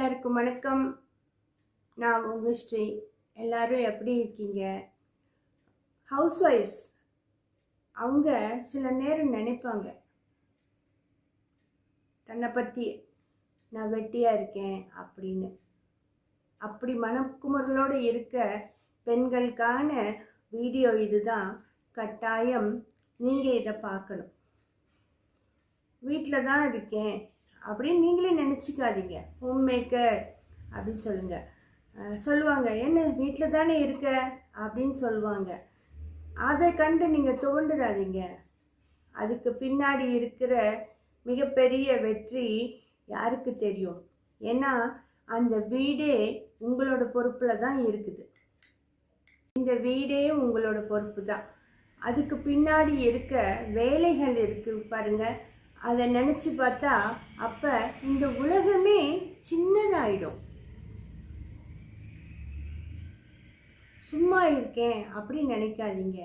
எல்லாருக்கும் வணக்கம். நான் உங்கள் ஸ்ரீ. எல்லாரும் எப்படி இருக்கீங்க? ஹவுஸ் ஒய்ஃப்ஸ் அவங்க சில நேரம் நினைப்பாங்க. தன்னை பற்றி நான் வெட்டியாக இருக்கேன் அப்படின்னு. அப்படி மனக்குமுறலோடு இருக்க பெண்களுக்கான வீடியோ இதுதான். கட்டாயம் நீங்கள் இதை பார்க்கணும். வீட்டில் தான் இருக்கேன். அப்படின்னு நீங்களே நினச்சிக்காதீங்க. ஹோம் மேக்கர் அப்படின்னு சொல்லுங்கள் சொல்லுவாங்க என்ன வீட்டில் தானே இருக்க? அப்படின்னு சொல்லுவாங்க. அதை கண்டு நீங்கள் துவண்டுடாதீங்க அதுக்கு பின்னாடி இருக்கிற மிகப்பெரிய வெற்றி யாருக்கு தெரியும்? ஏன்னா அந்த வீடே உங்களோட பொறுப்பில் தான் இருக்குது. இந்த வீடே உங்களோட பொறுப்பு தான். அதுக்கு பின்னாடி இருக்க வேலைகள் இருக்கு பாருங்கள் அதை நினச்சி பார்த்தா அப்போ இந்த உலகமே சின்னதாயிடும். சும்மா இருக்கேன் அப்படின்னு நினைக்காதீங்க.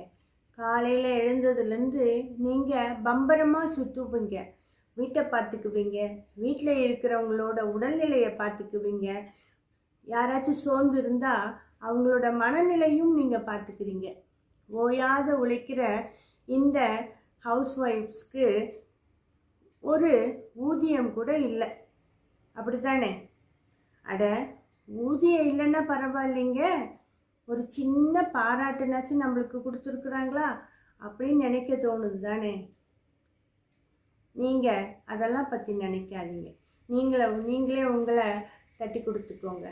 காலையில் எழுந்ததுலேருந்து நீங்கள் பம்பரமாக சுற்றுவீங்க வீட்டை பார்த்துக்குவீங்க. வீட்டில் இருக்கிறவங்களோட உடல்நிலையை பார்த்துக்குவீங்க. யாராச்சும் சோர்ந்து இருந்தால் அவங்களோட மனநிலையும் நீங்கள் பார்த்துக்கிறீங்க. ஓயாத உழைக்கிற இந்த ஹவுஸ் ஒய்ஃப்ஸ்க்கு ஒரு ஊதியம் கூட இல்லை. அப்படித்தானே? அட ஊதியம் இல்லைன்னா பரவாயில்லைங்க. ஒரு சின்ன பாராட்டுனாச்சும் நம்மளுக்கு கொடுத்துருக்குறாங்களா? அப்படின்னு நினைக்க தோணுது தானே நீங்கள் அதெல்லாம் பற்றி நினைக்காதீங்க. நீங்களே நீங்களே உங்களை தட்டி கொடுத்துக்கோங்க.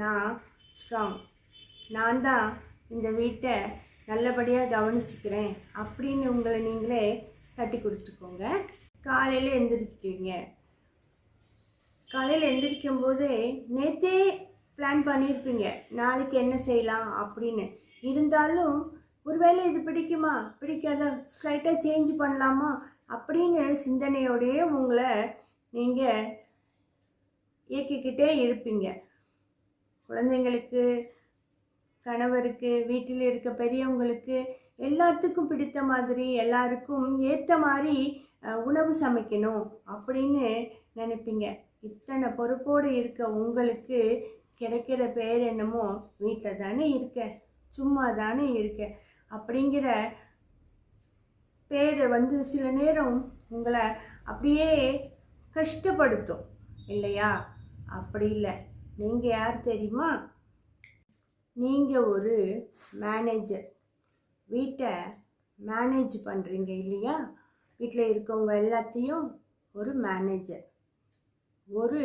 நான் ஸ்ட்ராங் நான் தான் இந்த வீட்டை நல்லபடியாக கவனிச்சுக்கிறேன் அப்படின்னு உங்களை நீங்களே தட்டி கொடுத்துக்கோங்க. காலையில் எந்திரிச்சிக்கிறீங்க காலையில் எந்திரிக்கும் போது நேற்றே பிளான் பண்ணியிருப்பீங்க நாளைக்கு என்ன செய்யலாம் அப்படின்னு. இருந்தாலும் ஒருவேளை இது பிடிக்குமா? பிடிக்காதா? ஸ்லைட்டாக சேஞ்ச் பண்ணலாமா? அப்படின்னு சிந்தனையோடையே உங்களை நீங்கள் இயக்கிக்கிட்டே இருப்பீங்க. குழந்தைங்களுக்கு கணவருக்கு வீட்டில் இருக்க பெரியவங்களுக்கு எல்லாத்துக்கும் பிடித்த மாதிரி எல்லாருக்கும் ஏற்ற மாதிரி உணவு சமைக்கணும் அப்படின்னு நினைப்பீங்க. இத்தனை பொறுப்போடு இருக்க உங்களுக்கு கிடைக்கிற பேர் என்னமோ வீட்டில் தானே இருக்க சும்மா தானே இருக்க அப்படிங்கிற பேரை வந்து சில நேரம் உங்களை அப்படியே கஷ்டப்படுத்தும். இல்லையா? அப்படி இல்லை. நீங்கள் யார் தெரியுமா? நீங்கள் ஒரு மேனேஜர் வீட்டை மேனேஜ் பண்ணுறீங்க இல்லையா? வீட்டில் இருக்கவங்க எல்லாத்தையும் ஒரு மேனேஜர் ஒரு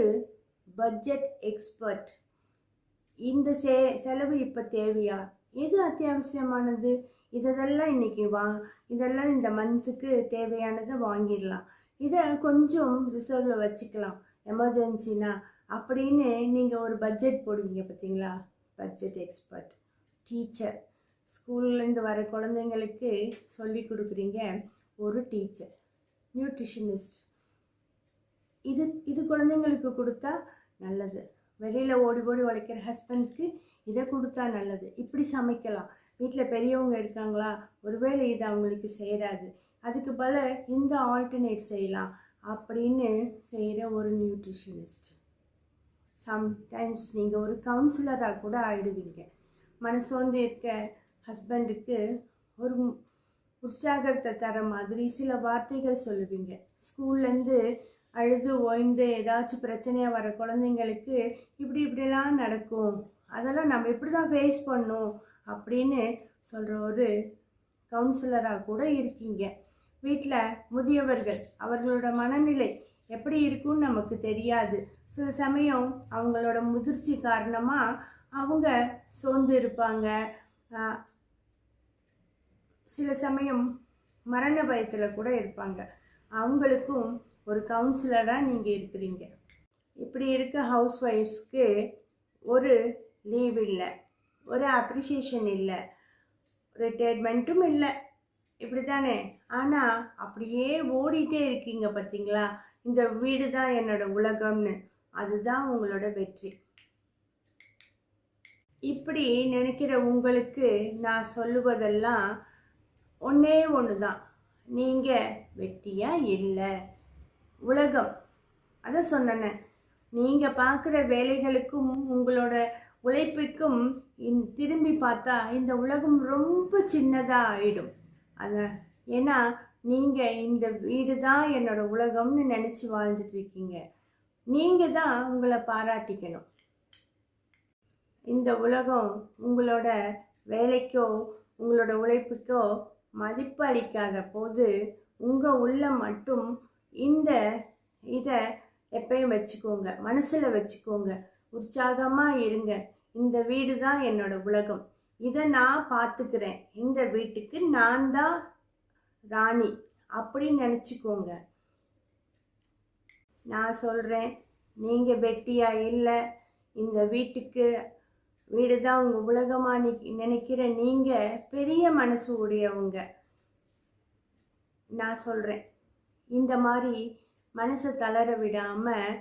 பட்ஜெட் எக்ஸ்பர்ட் இந்த செ செலவு இப்போ தேவையா? எது அத்தியாவசியமானது? இதெல்லாம் இன்னைக்கு வா இதெல்லாம் இந்த மந்த்துக்கு தேவையானதை வாங்கிடலாம். இதை கொஞ்சம் ரிசர்வில் வச்சுக்கலாம். எமர்ஜென்சினா அப்படின்னு நீங்கள் ஒரு பட்ஜெட் போடுவீங்க பார்த்தீங்களா பட்ஜெட் எக்ஸ்பர்ட் டீச்சர் ஸ்கூல்லேருந்து வர குழந்தைங்களுக்கு சொல்லி கொடுக்குறீங்க. ஒரு டீச்சர் நியூட்ரிஷனிஸ்ட் இது இது குழந்தைங்களுக்கு கொடுத்தா நல்லது. வெளியில் ஓடி ஓடி உழைக்கிற ஹஸ்பண்ட்க்கு இதை கொடுத்தா நல்லது. இப்படி சமைக்கலாம். வீட்டில் பெரியவங்க இருக்காங்களா? ஒருவேளை இது அவங்களுக்கு செய்கிறாது அதுக்கு பல இந்த ஆல்டர்னேட் செய்யலாம் அப்படின்னு செய்கிற ஒரு நியூட்ரிஷனிஸ்ட் சம்டைம்ஸ் நீங்கள் ஒரு கவுன்சிலராக கூட ஆயிடுவீங்க. மனசோர்ந்து இருக்க ஹஸ்பண்டுக்கு ஒரு உற்சாகத்தை தர மாதிரி சில வார்த்தைகள் சொல்லுவீங்க. ஸ்கூல்லேருந்து அழுது ஓய்ந்து ஏதாச்சும் பிரச்சனையாக வர குழந்தைங்களுக்கு இப்படி இப்படிலாம் நடக்கும். அதெல்லாம் நம்ம இப்படி தான் ஃபேஸ் பண்ணும் அப்படின்னு சொல்கிற ஒரு கவுன்சிலராக கூட இருக்கீங்க. வீட்டில் முதியவர்கள் அவர்களோட மனநிலை எப்படி இருக்கும்னு நமக்கு தெரியாது. சில சமயம் அவங்களோட முதிர்ச்சி காரணமாக அவங்க சோர்ந்து இருப்பாங்க. சில சமயம் மரண பயத்தில் கூட இருப்பாங்க. அவங்களுக்கும் ஒரு கவுன்சிலராக நீங்கள் இருக்கிறீங்க. இப்படி இருக்க ஹவுஸ் ஒய்ஃப்ஸ்க்கு ஒரு லீவ் இல்லை. ஒரு அப்ரிஷியேஷன் இல்லை. ரிட்டையர்மெண்ட்டும் இல்லை. இப்படி தானே ஆனால் அப்படியே ஓடிட்டே இருக்கீங்க பார்த்தீங்களா இந்த வீடு தான் என்னோடய உலகம்னு. அதுதான் உங்களோட வெற்றி. இப்படி நினைக்கிற உங்களுக்கு நான் சொல்லுவதெல்லாம் ஒன்றே ஒன்று தான் நீங்கள் வெட்டியாக இல்லை? உலகம். அதை சொன்னேனே. நீங்கள் பார்க்குற வேலைகளுக்கும் உங்களோட உழைப்புக்கும் திரும்பி பார்த்தா இந்த உலகம் ரொம்ப சின்னதாக ஆகிடும் அத ஏன்னா நீங்கள் இந்த வீடு தான் என்னோட உலகம்னு நினச்சி வாழ்ந்துட்டு இருக்கீங்க. நீங்கள் தான் உங்களை பாராட்டிக்கணும். இந்த உலகம் உங்களோட வேலைக்கோ உங்களோட உழைப்புக்கோ மதிப்பு அளிக்காத போது உங்கள் உள்ள மட்டும் இந்த இதை எப்பயும் வச்சுக்கோங்க. மனசில் வச்சுக்கோங்க. உற்சாகமாக இருங்க. இந்த வீடு தான் என்னோட உலகம். இதை நான் பார்த்துக்கிறேன் இந்த வீட்டுக்கு நான் தான் ராணி அப்படின்னு நினச்சிக்கோங்க. நான் சொல்கிறேன் நீங்கள் வெட்டியா இல்லை. இந்த வீட்டுக்கு வீடு தான் உங்கள் உலகமாக நி நினைக்கிற நீங்கள் பெரிய மனசு உடையவங்க. நான் சொல்கிறேன் இந்த மாதிரி மனசை தளர விடாமல்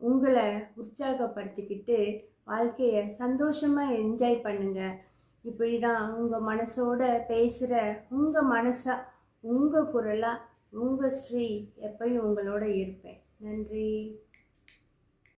உங்களை உற்சாகப்படுத்திக்கிட்டு வாழ்க்கையை சந்தோஷமாக என்ஜாய் பண்ணுங்கள் இப்படி தான் உங்கள் மனசோட பேசுகிற உங்கள் மனசாக உங்கள் குரலாக உங்கள் ஸ்ரீ எப்பயும் உங்களோட இருப்பேன். நன்றி.